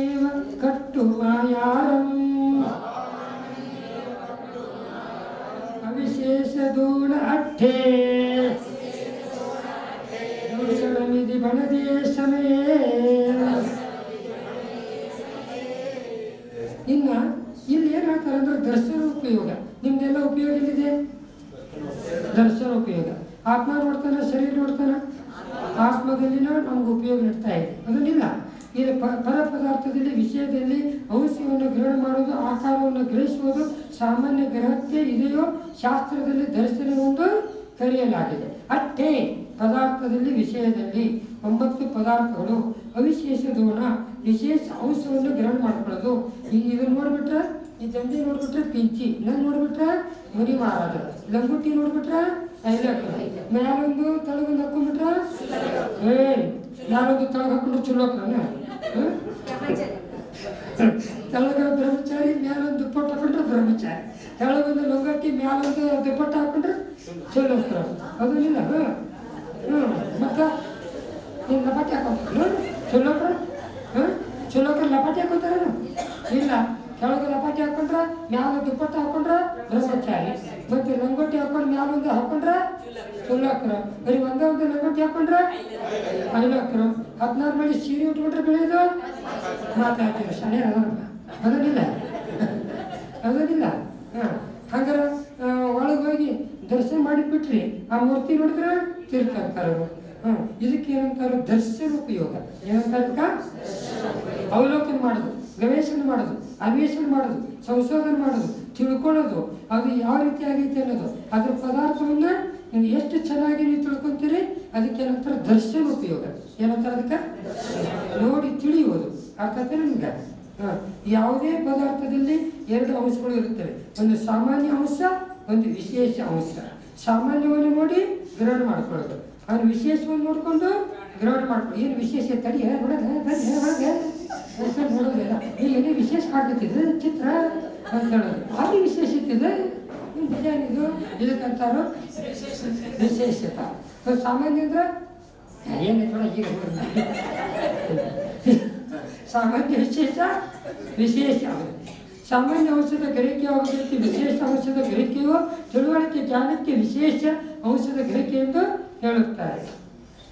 ಏವ ಕಟ್ಟು ಮಾಯಾರಂ ಅವಿಶೇಷ ದೂಳ ಅಟ್ಟೆ ದೂಷಣಮಿತಿ ಬಣದೇ ಸಮಯೇ ಇನ್ನ ಇಲ್ಲಿ ಏನು ಹೇಳ್ತಾರೆ ಅಂದ್ರೆ ದರ್ಶನ ಉಪಯೋಗ ನಿಮ್ದೆಲ್ಲ ಉಪಯೋಗ ಎಲ್ಲಿದೆ? ದರ್ಶನ ಉಪಯೋಗ ಆತ್ಮ ನೋಡ್ತಾನೆ, ಶರೀರ ನೋಡ್ತಾನೆ. ಆತ್ಮದಲ್ಲಿನೂ ನಮ್ಗೆ ಉಪಯೋಗ ನೀಡ್ತಾ ಇದೆ. ಅದನ್ನಿಲ್ಲ ಇದು ಪರ ಪದಾರ್ಥದಲ್ಲಿ, ವಿಷಯದಲ್ಲಿ ಔಷಧವನ್ನು ಗ್ರಹಣ ಮಾಡೋದು, ಆಕಾರವನ್ನು ಗ್ರಹಿಸುವುದು ಸಾಮಾನ್ಯ ಗ್ರಹಕ್ಕೆ ಇದೆಯೋ ಶಾಸ್ತ್ರದಲ್ಲಿ ದರ್ಶನವೆಂದು ಕರೆಯಲಾಗಿದೆ. ಅಟ್ಟೆ ಪದಾರ್ಥದಲ್ಲಿ, ವಿಷಯದಲ್ಲಿ ಒಂಬತ್ತು ಪದಾರ್ಥಗಳು, ಅವಿಶೇಷ ದೋಣ, ವಿಶೇಷ ಅಂಶವನ್ನು ಗ್ರಹಣ ಮಾಡ್ಕೊಳ್ಳೋದು. ಈಗ ಇದನ್ನು ನೋಡ್ಬಿಟ್ರೆ, ಈ ದಂಡಿ ನೋಡ್ಬಿಟ್ರೆ ಪಿಂಚಿ, ಇದನ್ನು ನೋಡ್ಬಿಟ್ರೆ ಮನಿ ಮಾರಾಟ ಲಂಗುಟಿ ನೋಡ್ಬಿಟ್ರೆ ಐಲಕ್ಕ ಮ್ಯಾಲೊಂದು ತಳಗೊಂದು ಹಾಕೊಂಡ್ಬಿಟ್ರ? ಏ ನಾನೊಂದು ತಳಗ ಹಾಕೊಂಡ್ರೆ ಚಲೋ ತಳಗ ಬ್ರಹ್ಮಚಾರಿ, ಮ್ಯಾಲೊಂದು ದುಪ್ಪಟ್ಟ ಹಾಕೊಂಡ್ರೆ ಬ್ರಹ್ಮಚಾರಿ. ತಳಗೊಂದು ಲೊಂಗಟ್ಟಿ ಮ್ಯಾಲೊಂದು ದುಪ್ಪಟ್ಟ ಹಾಕೊಂಡ್ರೆ ಚಲೋ ಅದು ಇಲ್ಲ ಹ್ಞೂ ಮತ್ತೆ? ನೀನು ಲಪಾಟಿ ಹಾಕೊಂಡ್ರು ಚಲೋಕ್ರ ಹಾಂ ಚಲೋಕ್ರ ಲಪಾಟಿ ಹಾಕೊಂತಾರ ಇಲ್ಲ. ಕೆಳಗೆ ಲಪಾಟಿ ಹಾಕೊಂಡ್ರ ಮ್ಯಾಲ ದುಪ್ಪಟ್ಟ ಹಾಕೊಂಡ್ರ ಬ್ರಹ್ಮಚಾರಿ ಮತ್ತೆ ಲಂಗೋಟಿ ಹಾಕೊಂಡ್ ಮ್ಯಾಲ ಒಂದು ಹಾಕೊಂಡ್ರ ಸುಲ್ಲಕ್ರ ಬರೀ ಒಂದೇ ಒಂದು ಲಂಗೋಟಿ ಹಾಕೊಂಡ್ರ ಐಲಕ್ರ ಹದಿನಾರು ಮಳಿ ಸೀರೆ ಉಟ್ಕೊಂಡ್ರೆ ಬೆಳೆಯೋದು? ಮಾತಾಡ್ತೀವಿ ಶಾಲೆ ಅದನ್ನಿಲ್ಲ ಅದನ್ನಿಲ್ಲ ಹಾಂ. ಹಂಗಾರ ಒಳಗೆ ಹೋಗಿ ದರ್ಶನ ಮಾಡಿಬಿಟ್ರಿ. ಆ ಮೂರ್ತಿ ನೋಡಿದ್ರೆ ತೀರ್ಥ ಇದಕ್ಕೆ ಏನಂತಾರೆ ದರ್ಶನ ಉಪಯೋಗ ಏನಂತ? ಅವಲೋಕನ ಮಾಡೋದು, ಗವೇಷಣೆ ಮಾಡೋದು, ಅನ್ವೇಷಣೆ ಮಾಡೋದು, ಸಂಶೋಧನೆ ಮಾಡೋದು, ತಿಳ್ಕೊಳ್ಳೋದು. ಅದು ಯಾವ ರೀತಿ ಆಗೈತೆ ಅನ್ನೋದು. ಅದ್ರ ಪದಾರ್ಥವನ್ನ ನೀವು ಎಷ್ಟು ಚೆನ್ನಾಗಿ ನೀವು ತಿಳ್ಕೊಂತೀರಿ, ಅದಕ್ಕೆ ಏನಂತಾರೆ? ದರ್ಶನ ಉಪಯೋಗ ಏನಂತಾರೆ ಅದಕ್ಕೆ? ನೋಡಿ ತಿಳಿಯುವುದು. ಅರ್ಥ ಆಯ್ತಾ ನಿಮ್ಗೆ? ಹಾಂ ಯಾವುದೇ ಪದಾರ್ಥದಲ್ಲಿ ಎರಡು ಅಂಶಗಳು ಇರುತ್ತವೆ. ಒಂದು ಸಾಮಾನ್ಯ ಅಂಶ, ಒಂದು ವಿಶೇಷ ಅಂಶ. ಸಾಮಾನ್ಯವನ್ನು ನೋಡಿ ಗ್ರಹಣ ಮಾಡ್ಕೊಳ್ಳೋದು. ಅವ್ನು ವಿಶೇಷವನ್ನು ನೋಡಿಕೊಂಡು ಗ್ರೌಂಡ್ ಮಾಡ್ಕೊಂಡು ಏನು ವಿಶೇಷ ತಡಿ ನೋಡೋದ ಬಂದೆ ಹೊರಗೆ ಅಷ್ಟೇ ನೋಡೋದಿಲ್ಲ ಏನೇ ವಿಶೇಷ ಕಾಣ್ತಿದ್ದೆ ಚಿತ್ರ ಅಂತ ಹೇಳೋದು ಭಾರಿ ವಿಶೇಷ ಇತ್ತಿದೆ ಡಿಸೈನ್ ಇದು? ಇದಕ್ಕಂತಾರು ವಿಶೇಷತ. ಸಾಮಾನ್ಯ ಅಂದ್ರೆ, ಏನು ಈಗ ಸಾಮಾನ್ಯ ವಿಶೇಷ ವಿಶೇಷ ಸಾಮಾನ್ಯ ಅಂಶದ ಗ್ರಹಿಕೆ ಆಗೋದಕ್ಕೆ ವಿಶೇಷ ಅಂಶದ ಗ್ರಹಿಕೆಯು ತಿಳುವಳಿಕೆ ಜ್ಞಾನಕ್ಕೆ ವಿಶೇಷ ಅಂಶದ ಗ್ರಹಿಕೆ ಎಂದು ಹೇಳುತ್ತಾರೆ.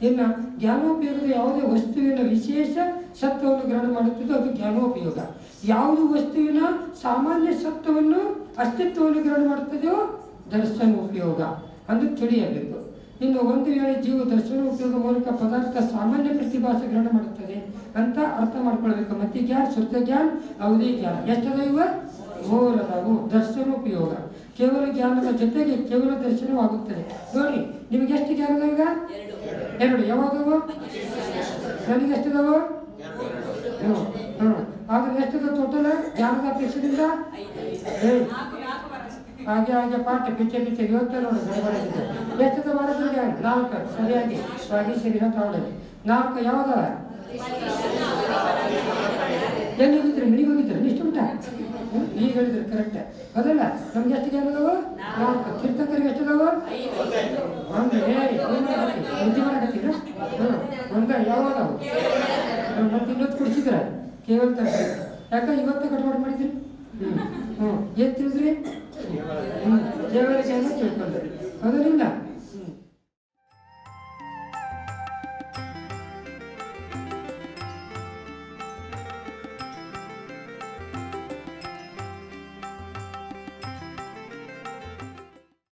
ಇನ್ನು ಜ್ಞಾನೋಪಯೋಗದ ಯಾವುದೇ ವಸ್ತುವಿನ ವಿಶೇಷ ಸತ್ವವನ್ನು ಗ್ರಹಣ ಮಾಡುತ್ತದೆ ಅದು ಜ್ಞಾನೋಪಯೋಗ. ಯಾವುದು ವಸ್ತುವಿನ ಸಾಮಾನ್ಯ ಸತ್ವವನ್ನು ಅಸ್ತಿತ್ವವನ್ನು ಗ್ರಹಣ ಮಾಡುತ್ತದೆಯೋ ದರ್ಶನ ಉಪಯೋಗ. ಅಂದು ತಿಳಿಯಬೇಕು. ಇನ್ನು ಒಂದು ವೇಳೆ ಜೀವ ದರ್ಶನ ಉಪಯೋಗ ಮೂಲಕ ಪದಾರ್ಥ ಸಾಮಾನ್ಯ ಪ್ರತಿಭಾಸ ಗ್ರಹಣ ಮಾಡುತ್ತದೆ ಅಂತ ಅರ್ಥ ಮಾಡ್ಕೊಳ್ಬೇಕು. ಮತ್ತೆ ಜ್ಞಾನ ಶುದ್ಧ ಜ್ಞಾನ ಅವಧಿ ಜ್ಞಾನ ಎಷ್ಟದ ಇವ ಮೂರದವು ದರ್ಶನ ಉಪಯೋಗ. ಕೇವಲ ಜ್ಞಾನದ ಜೊತೆಗೆ ಕೇವಲ ದರ್ಶನವಾಗುತ್ತದೆ. ನೋಡಿ ನಿಮಗೆ ಎಷ್ಟು ಈಗ ಎರಡು. ಯಾವಾಗವ ನನಗೆ ಎಷ್ಟಿದಾವ? ಹ್ಞೂ ಆದ್ರೆ ಎಷ್ಟದ ಟೋಟಲ್ ಜ್ಞಾನದ ಅಪೇಕ್ಷದಿಂದ? ಏ ಹಾಗೆ ಹಾಗೆ ಪಾಠ ಪಿಚ್ಚೆ ಬಿಚ್ಚೆ ಇವತ್ತೇ ನೋಡಿ ಗಡಬಡಿಸಿದೆ ಎಷ್ಟದ ಮಾಡಿದ್ರೆ ನಾಲ್ಕು. ಸರಿಯಾಗಿ. ಸ್ವಾಗಿ ಸರಿ ತಗೊಂಡು ನಾಲ್ಕು ಯಾವ್ದವ ಎಲ್ಲಿ ಹೋಗಿದ್ರೆ ಮನೆಗೆ ಹೋಗಿದ್ರೆ ಇಷ್ಟು ಉಂಟ? ಈಗ ಹೇಳಿದ್ರೆ ಕರೆಕ್ಟ್ ಅದಲ್ಲ ನಮ್ಗೆ ಎಷ್ಟು ಅದಾವ? ನಾಲ್ಕು. ತೀರ್ಥಂಕರಿಗೆ ಎಷ್ಟು ಅದಾವ? ಒಂದು. ಬುದ್ಧಿ ಮಾಡಕತ್ತೀರ ಒಂದ ಯಾವ ಅದಾವು? ಮತ್ತೆ ಕೇವಲ ಯಾಕ, ಇವತ್ತೇ ಕಟ್ಮಾಡ್ ಮಾಡಿದ್ರಿ? ಹ್ಞೂ ಏನು ತಿಳಿದ್ರಿ ಕೇವಲ ಜನ ತಿಳ್ಕೊಂಡ್ರಿ ಅದರಿಂದ